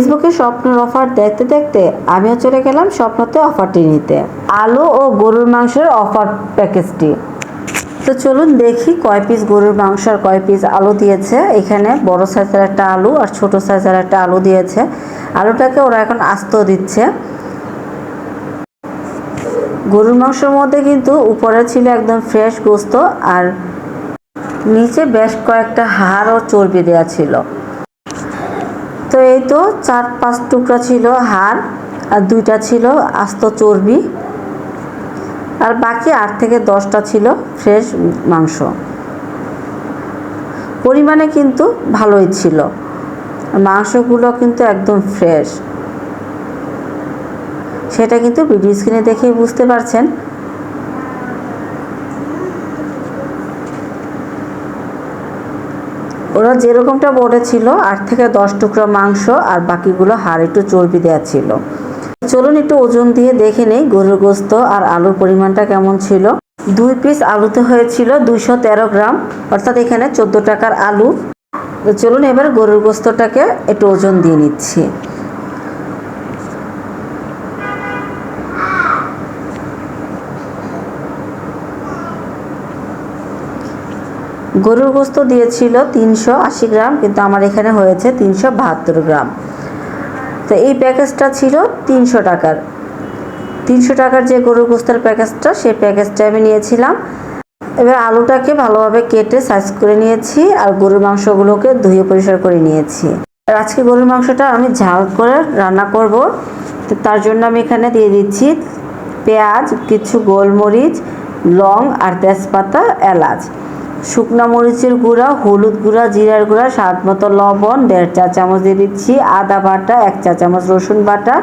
ফেসবুকে স্বপ্নের অফার দেখতে দেখতে আমিও চলে গেলাম স্বপ্নতে অফারটি নিতে। আলু ও গরুর মাংসের অফার প্যাকেজটি। তো চলুন দেখি কয় পিস গরুর মাংস আর কয় পিস আলু দিয়েছে। এখানে বড় সাইজের একটা আলু আর ছোট সাইজের একটা আলু দিয়েছে। আলুটাকে ওরা এখন আস্ত দিচ্ছে। গরুর মাংসের মধ্যে কিন্তু উপরে ছিল একদম ফ্রেশ গোস্ত আর নিচে বেশ কয়েকটা হাড় ও চর্বি দেওয়া ছিল। তো এই তো চার পাঁচ টুকরা ছিল হাড় আর দুইটা ছিল আস্ত চর্বি। আর বাকি আট থেকে দশটা ছিল ফ্রেশ মাংস। পরিমাণে কিন্তু ভালোই ছিল। মাংসগুলো কিন্তু একদম ফ্রেশ। সেটা কিন্তু ভিডিও স্ক্রিনে দেখেই বুঝতে পারছেন। ওরা যেরকমটা বলেছিল আট থেকে দশ টুকরা মাংস আর বাকিগুলো হাড় একটু চর্বি দেওয়া ছিল। চলুন একটু ওজন দিয়ে দেখে নেই গরুর গোস্ত আর আলুর পরিমাণটা কেমন ছিল। দুই পিস আলুতে হয়েছিল দুশো তেরো গ্রাম, অর্থাৎ এখানে চোদ্দ টাকার আলু। চলুন এবার গরুর গোস্তটাকে একটু ওজন দিয়ে নিচ্ছি। গরুর গোস্ত দিয়েছিল তিনশো আশি গ্রাম, কিন্তু আমার এখানে হয়েছে তিনশো বাহাত্তর গ্রাম। তো এই প্যাকেজটা ছিল তিনশো টাকার। তিনশো টাকার যে গরুর গোস্তের প্যাকেজটা, সেই প্যাকেজটা আমি নিয়েছিলাম। এবার আলুটাকে ভালোভাবে কেটে সাইজ করে নিয়েছি আর গরুর মাংসগুলোকে ধুয়ে পরিষ্কার করে নিয়েছি। আর আজকে গরুর মাংসটা আমি ঝাল করে রান্না করব। তো তার জন্য আমি এখানে দিয়ে দিচ্ছি পেঁয়াজ, কিছু গোলমরিচ, লং আর তেজপাতা, এলাচ। শুকনো মরিচের গুঁড়া, হলুদ গুঁড়া, জিরার গুঁড়া, স্বাদ মতো লবণ, দেড় চা চামচ দিয়ে দিচ্ছি, আদা বাটা, এক চা চামচ রসুন বাটা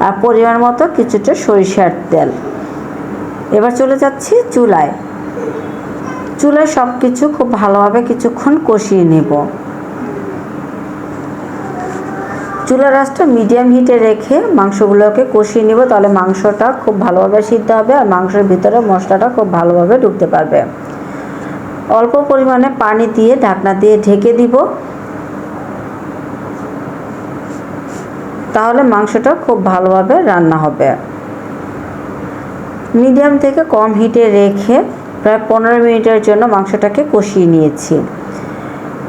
আর পরিমাণ মতো কিছুটা সরিষার তেল। এবার চলে যাচ্ছি চুলায়। চুলায় সব কিছু খুব ভালোভাবে কিছুক্ষণ কষিয়ে নেব। চুলার রাসটা মিডিয়াম হিটে রেখে মাংসগুলোকে কষিয়ে নেব, তাহলে মাংসটা খুব ভালোভাবে সিদ্ধ হবে আর মাংসের ভিতরে মশলাটা খুব ভালোভাবে ঢুকতে পারবে। অল্প পরিমাণে পানি দিয়ে ঢাকনা দিয়ে ঢেকে দিব। তাহলে মাংসটা খুব ভালোভাবে রান্না হবে। মিডিয়াম থেকে কম হিটে রেখে প্রায় পনেরো মিনিটের জন্য মাংসটাকে কষিয়ে নিয়েছি।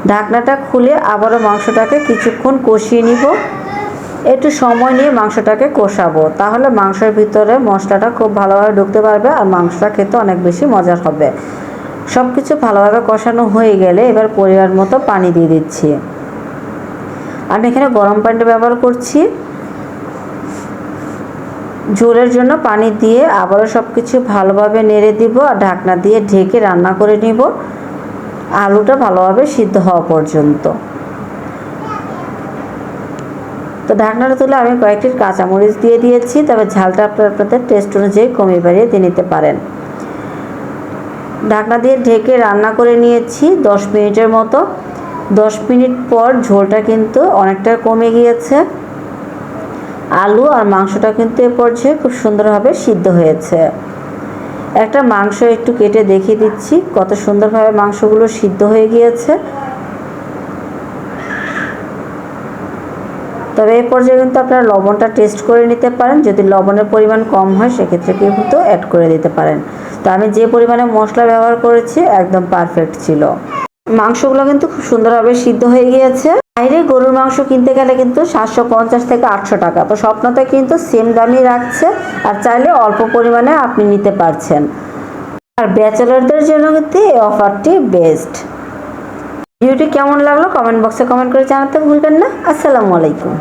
ঢাকনাটা খুলে আবারও মাংসটাকে কিছুক্ষণ কষিয়ে নিব। একটু সময় নিয়ে মাংসটাকে কষাবো। তাহলে মাংসের ভিতরে মশলাটা খুব ভালোভাবে ঢুকতে পারবে আর মাংসটা খেতে অনেক বেশি মজার হবে। সব কিছু ভালোভাবে কষানো হয়ে গেলে এবার পরিমাণ মতো পানি দিয়ে দিচ্ছি। আমি এখানে গরম পানিটা ব্যবহার করছি। ঝোলের জন্য পানি দিয়ে আবারও সব কিছু ভালোভাবে নেড়ে দিব আর ঢাকনা দিয়ে ঢেকে রান্না করে নিব। আলুটা ভালোভাবে সিদ্ধ হওয়া পর্যন্ত। তো ঢাকনাটা তুলে আমি কয়েকটি কাঁচামরিচ দিয়ে দিয়েছি, তবে ঝালটা আপনার আপনাদের টেস্ট অনুযায়ী কমিয়ে বাড়িয়ে দিয়ে নিতে পারেন। ঢাকনা দিয়ে ঢেকে রান্না করে নিয়েছি দশ মিনিটের মতো। দশ মিনিট পর ঝোলটা কিন্তু অনেকটা কমে গিয়েছে। আলু আর মাংসটা কিন্তু এ পর্যায়ে খুব সুন্দরভাবে সিদ্ধ হয়েছে। একটা মাংস একটু কেটে দেখিয়ে দিচ্ছি কত সুন্দরভাবে মাংসগুলো সিদ্ধ হয়ে গিয়েছে। তবে এই পর্যায়ে কিন্তু আপনারা লবণটা টেস্ট করে নিতে পারেন। যদি লবণের পরিমাণ কম হয়, সেক্ষেত্রে কিন্তু অ্যাড করে দিতে পারেন। তো আমি যে পরিমাণে মশলা ব্যবহার করেছি, একদম পারফেক্ট ছিল। মাংসগুলো কিন্তু খুব সুন্দরভাবে সিদ্ধ হয়ে গিয়েছে। বাইরে গরুর মাংস কিনতে গেলে কিন্তু সাতশো পঞ্চাশ থেকে আটশো টাকা। তো স্বপ্নতে কিন্তু সেম দামই রাখছে, আর চাইলে অল্প পরিমাণে আপনি নিতে পারছেন। আর ব্যাচেলারদের জন্য কিন্তু এই অফারটি বেস্ট ভিডিওটি কেমন লাগল? কমেন্ট বক্সে কমেন্ট করে জানাতে ভুলবেন না। আসসালামু আলাইকুম।